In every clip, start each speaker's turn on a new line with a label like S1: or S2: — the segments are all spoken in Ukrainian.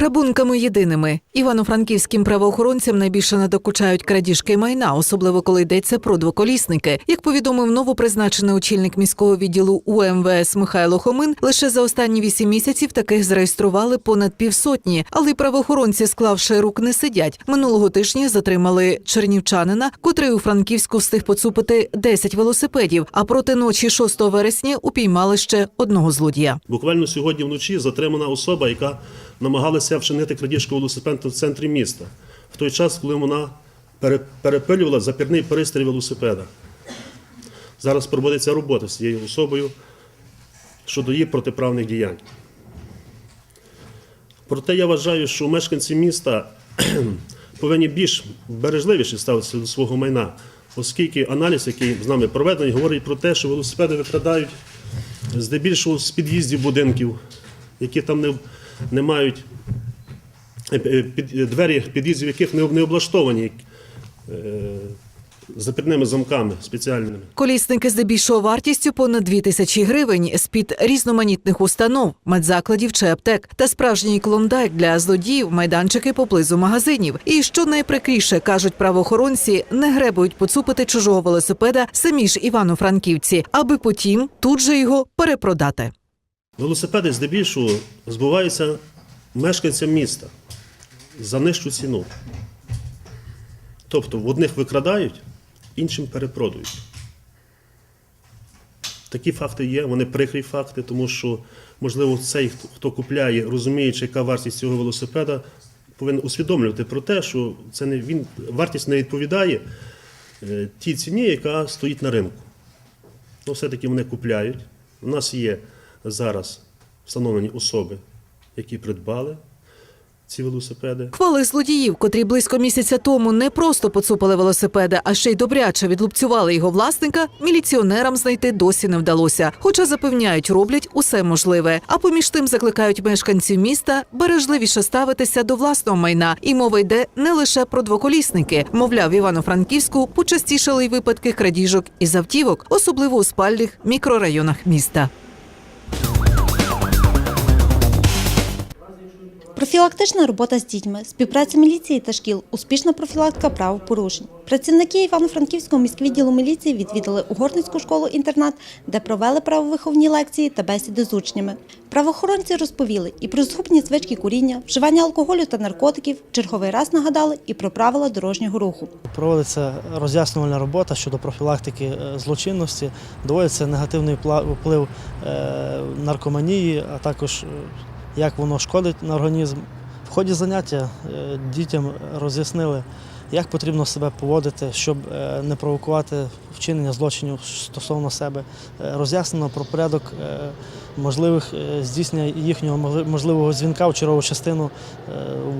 S1: Грабунками єдиними івано-франківським правоохоронцям найбільше надокучають крадіжки майна, особливо коли йдеться про двоколісники. Як повідомив новопризначений очільник міського відділу УМВС Михайло Хомин, лише за останні вісім місяців таких зареєстрували понад півсотні. Але правоохоронці, склавши рук, не сидять. Минулого тижня затримали чернівчанина, котрий у Франківську встиг поцупити 10 велосипедів. А проти ночі 6 вересня упіймали ще одного злодія.
S2: Буквально сьогодні вночі затримана особа, яка намагалася вчинити крадіжку велосипеда в центрі міста, в той час, коли вона перепилювала запірний пристрій велосипеда. Зараз проводиться робота з цією особою щодо її протиправних діянь. Проте я вважаю, що мешканці міста повинні більш бережливіше ставитися до свого майна, оскільки аналіз, який з нами проведений, говорить про те, що велосипеди викрадають здебільшого з під'їздів будинків, які там не, не мають е, е, під, е, двері під'їздів, яких не, облаштовані запірними замками спеціальними.
S1: Колісники здебільшого вартістю понад 2 тисячі гривень з-під різноманітних установ, медзакладів чи аптек та справжній клондайк для злодіїв, майданчики поблизу магазинів. І що найприкріше, кажуть правоохоронці, не гребують поцупити чужого велосипеда самі ж івано-франківці, аби потім тут же його перепродати.
S2: Велосипеди здебільшого збуваються мешканцям міста за нижчу ціну. Тобто в одних викрадають, іншим перепродають. Такі факти є, вони прикрі факти, тому що, можливо, цей, хто- купляє, розуміючи, яка вартість цього велосипеда, повинен усвідомлювати про те, що це не він, вартість не відповідає е, тій ціні, яка стоїть на ринку. Ну, все-таки вони купляють. У нас є зараз встановлені особи, які придбали ці велосипеди.
S1: Хвали злодіїв, котрі близько місяця тому не просто поцупили велосипеда, а ще й добряче відлупцювали його власника, міліціонерам знайти досі не вдалося. Хоча запевняють, роблять усе можливе. А поміж тим закликають мешканців міста бережливіше ставитися до власного майна. І мова йде не лише про двоколісники. Мовляв, в Івано-Франківську почастішали й випадки крадіжок із автівок, особливо у спальних мікрорайонах міста.
S3: Профілактична робота з дітьми, співпраця міліції та шкіл, успішна профілактика правопорушень. Працівники Івано-Франківського міськвідділу міліції відвідали Угорницьку школу-інтернат, де провели правовиховні лекції та бесіди з учнями. Правоохоронці розповіли і про згубні звички куріння, вживання алкоголю та наркотиків, черговий раз нагадали і про правила дорожнього руху.
S4: Проводиться роз'яснювальна робота щодо профілактики е, злочинності, доводиться негативний вплив е, наркоманії, а також е, як воно шкодить на організм. В ході заняття е, дітям роз'яснили, як потрібно себе поводити, щоб е, не провокувати вчинення злочинів стосовно себе. Е, Роз'яснено про порядок можливих здійснення їхнього можливого дзвінка в чергову частину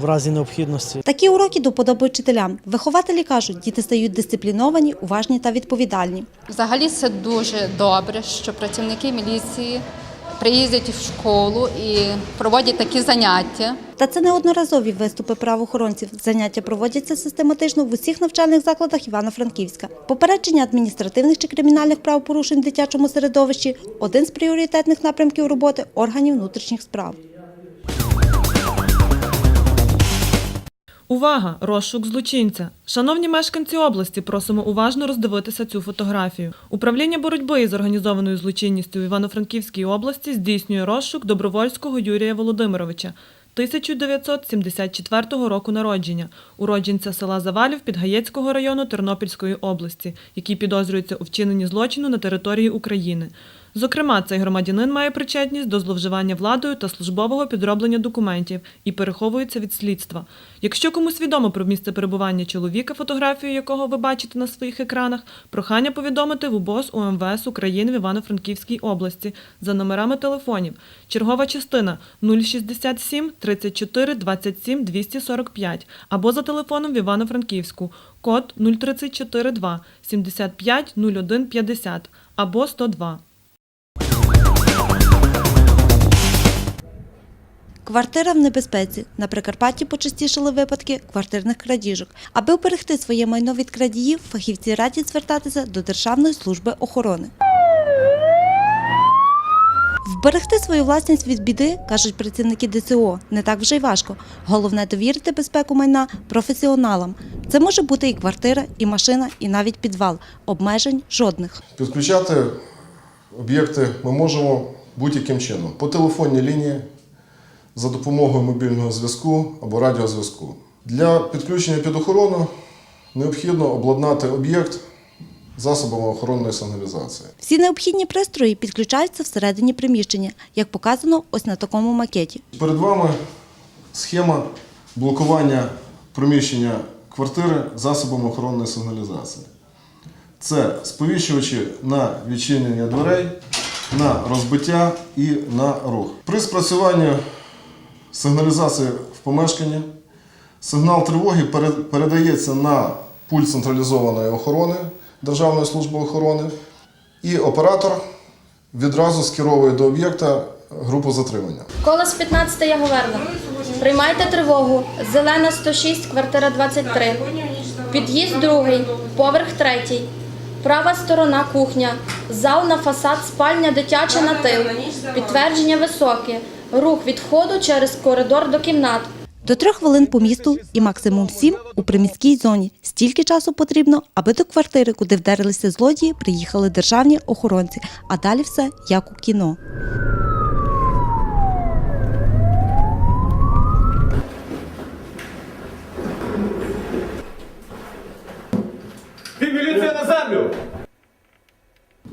S4: в разі необхідності.
S3: Такі уроки до подоби вчителям. Вихователі кажуть, діти стають дисципліновані, уважні та відповідальні.
S5: Взагалі це дуже добре, що працівники міліції приїздять в школу і проводять такі заняття.
S3: Та це не одноразові виступи правоохоронців. Заняття проводяться систематично в усіх навчальних закладах Івано-Франківська. Попередження адміністративних чи кримінальних правопорушень в дитячому середовищі один з пріоритетних напрямків роботи органів внутрішніх справ.
S6: Увага! Розшук злочинця. Шановні мешканці області, просимо уважно роздивитися цю фотографію. Управління боротьби із організованою злочинністю в Івано-Франківській області здійснює розшук добровольського Юрія Володимировича. 1974 року народження, уродженця села Завалів Підгаєцького району Тернопільської області, який підозрюється у вчиненні злочину на території України. Зокрема, цей громадянин має причетність до зловживання владою та службового підроблення документів і переховується від слідства. Якщо комусь відомо про місце перебування чоловіка, фотографію якого ви бачите на своїх екранах, прохання повідомити в УБОС УМВС України в Івано-Франківській області за номерами телефонів. Чергова частина 067 34 27 245 або за телефоном в Івано-Франківську код 0342 75 01 50 або 102.
S3: Квартира в небезпеці. На Прикарпатті почастішали випадки квартирних крадіжок. Аби вберегти своє майно від крадіїв, фахівці радять звертатися до Державної служби охорони. Вберегти свою власність від біди, кажуть працівники ДЦО, не так вже й важко. Головне довірити безпеку майна професіоналам. Це може бути і квартира, і машина, і навіть підвал. Обмежень жодних.
S7: Підключати об'єкти ми можемо будь-яким чином по телефонній лінії, за допомогою мобільного зв'язку або радіозв'язку. Для підключення під охорону необхідно обладнати об'єкт засобами охоронної сигналізації.
S3: Всі необхідні пристрої підключаються всередині приміщення, як показано ось на такому макеті.
S7: Перед вами схема блокування приміщення квартири засобами охоронної сигналізації. Це сповіщувачі на відчинення дверей, на розбиття і на рух. При спрацюванні сигналізації в помешканні сигнал тривоги пере- передається на пульт централізованої охорони Державної служби охорони, і оператор відразу скеровує до об'єкта групу затримання.
S8: Колос 15 я Говерна. Приймайте тривогу. Зелена 106, квартира 23. Під'їзд другий, поверх третій. Права сторона кухня. Зал на фасад, спальня дитяча на тил. Підтвердження високе. Рух від входу через коридор до кімнат.
S3: До трьох хвилин по місту і максимум сім у приміській зоні. Стільки часу потрібно, аби до квартири, куди вдарилися злодії, приїхали державні охоронці. А далі все як у кіно.
S9: Ти міліція на землю!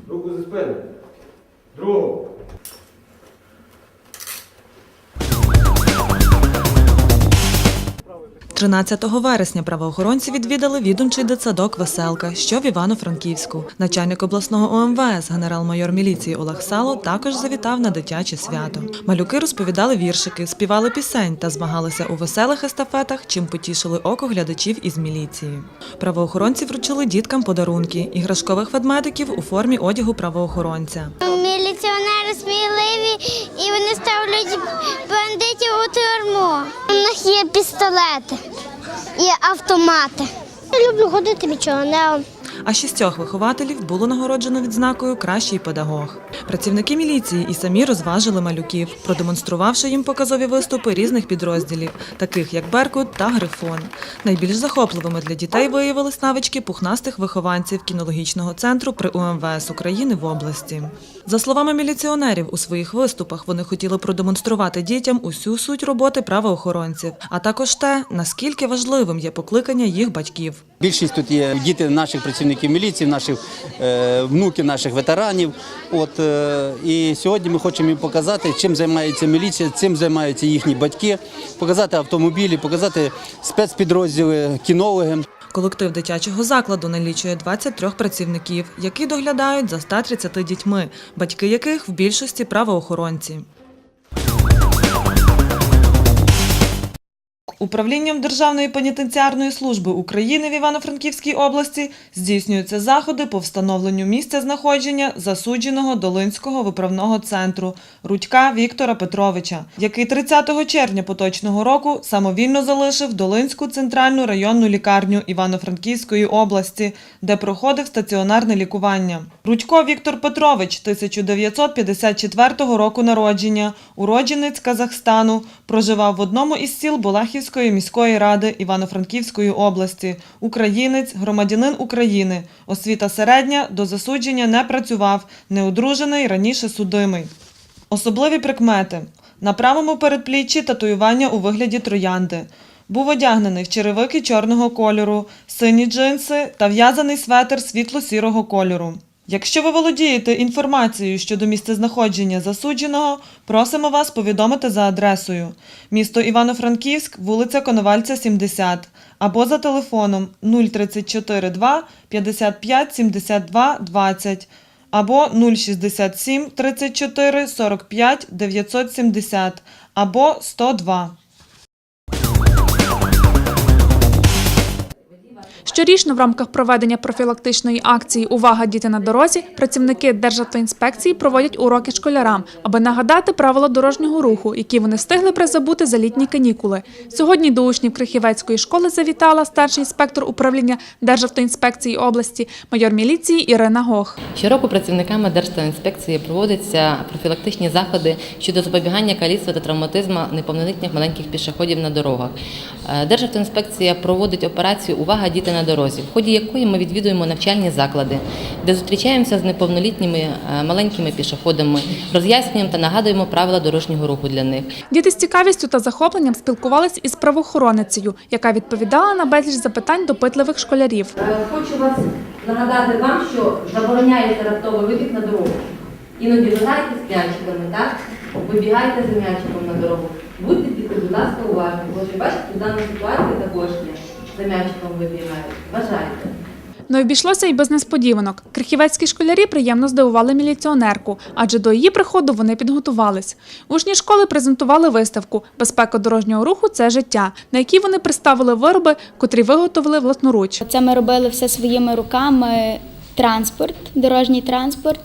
S9: Руку за спину. Другу.
S6: 13 вересня правоохоронці відвідали відомчий дитсадок Веселка, що в Івано-Франківську. Начальник обласного ОМВС, генерал-майор міліції Олег Сало, також завітав на дитяче свято. Малюки розповідали віршики, співали пісень та змагалися у веселих естафетах, чим потішили око глядачів із міліції. Правоохоронці вручили діткам подарунки іграшкових ведмедиків у формі одягу правоохоронця.
S10: Міліціонери сміливі і вони ставлять бандитів у тюрму. Них є пістолети і автомати. Я люблю ходити мічонео.
S6: А шістьох вихователів було нагороджено відзнакою Кращий педагог. Працівники міліції і самі розважили малюків, продемонструвавши їм показові виступи різних підрозділів, таких як Беркут та Грифон. Найбільш захопливими для дітей виявились навички пухнастих вихованців кінологічного центру при УМВС України в області. За словами міліціонерів, у своїх виступах вони хотіли продемонструвати дітям усю суть роботи правоохоронців, а також те, наскільки важливим є покликання їх батьків.
S11: Більшість тут є діти наших працівників міліції, наших е, внуків, наших ветеранів. От е, і сьогодні ми хочемо їм показати, чим займається міліція, чим займаються їхні батьки, показати автомобілі, показати спецпідрозділи, кінологи.
S6: Колектив дитячого закладу налічує 23 працівників, які доглядають за 130 дітьми, батьки яких в більшості правоохоронці. Управлінням Державної пенітенціарної служби України в Івано-Франківській області здійснюються заходи по встановленню місця знаходження засудженого Долинського виправного центру Рудька Віктора Петровича, який 30 червня поточного року самовільно залишив Долинську центральну районну лікарню Івано-Франківської області, де проходив стаціонарне лікування. Рудько Віктор Петрович 1954 року народження, уродженець Казахстану, проживав в одному із сіл Балахівської міської ради Івано-Франківської області, українець, громадянин України, освіта середня, до засудження не працював, неодружений, раніше судимий. Особливі прикмети. На правому передпліччі татуювання у вигляді троянди. Був одягнений в черевики чорного кольору, сині джинси та в'язаний светр світло-сірого кольору. Якщо ви володієте інформацією щодо місцезнаходження засудженого, просимо вас повідомити за адресою місто Івано-Франківськ, вулиця Коновальця, 70, або за телефоном 034 2 55 72 20, або 067 34 45 970, або 102.
S12: Щорічно в рамках проведення профілактичної акції Увага діти на дорозі працівники Державтоінспекції проводять уроки школярам, аби нагадати правила дорожнього руху, які вони встигли призабути за літні канікули. Сьогодні до учнів Крихівецької школи завітала старший інспектор управління Державтоінспекції області, майор міліції Ірина Гох.
S13: Щороку працівниками Держтоінспекції проводяться профілактичні заходи щодо запобігання каліцтва та травматизму неповнолітніх маленьких пішоходів на дорогах. Е, Державтоінспекція проводить операцію Увага діти на дорозі, в ході якої ми відвідуємо навчальні заклади, де зустрічаємося з неповнолітніми е, маленькими пішоходами, роз'яснюємо та нагадуємо правила дорожнього руху для них.
S12: Діти з цікавістю та захопленням спілкувались із правоохоронницею, яка відповідала на безліч запитань допитливих школярів.
S14: Е, Хочу вас нагадати вам, що забороняється раптовий вибіг на дорогу. Іноді ви з м'ячиками, так? Вибігайте з м'ячиком на дорогу. Будьте тільки, будь ласка, уважні. Бо бачите, в даній ситуації також є. За м'ячиком вибігають. Бажайте.
S12: Не обійшлося й без несподіванок. Крихівецькі школярі приємно здивували міліціонерку, адже до її приходу вони підготувались. Учні школи презентували виставку Безпека дорожнього руху це життя, на якій вони представили вироби, котрі виготовили власноруч.
S10: Це ми робили все своїми руками, транспорт, дорожній транспорт,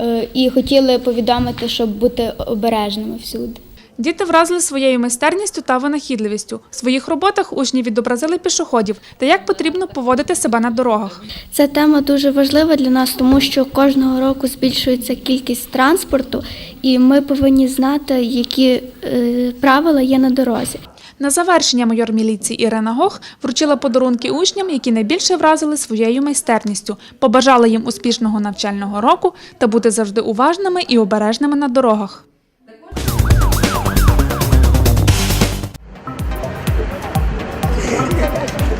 S10: е, і хотіли повідомити, щоб бути обережними всюди.
S12: Діти вразили своєю майстерністю та винахідливістю. В своїх роботах учні відобразили пішоходів та як потрібно поводити себе на дорогах.
S10: Ця тема дуже важлива для нас, тому що кожного року збільшується кількість транспорту, і ми повинні знати, які е, правила є на дорозі.
S12: На завершення майор міліції Ірина Гох вручила подарунки учням, які найбільше вразили своєю майстерністю, побажала їм успішного навчального року та бути завжди уважними і обережними на дорогах. Thank you.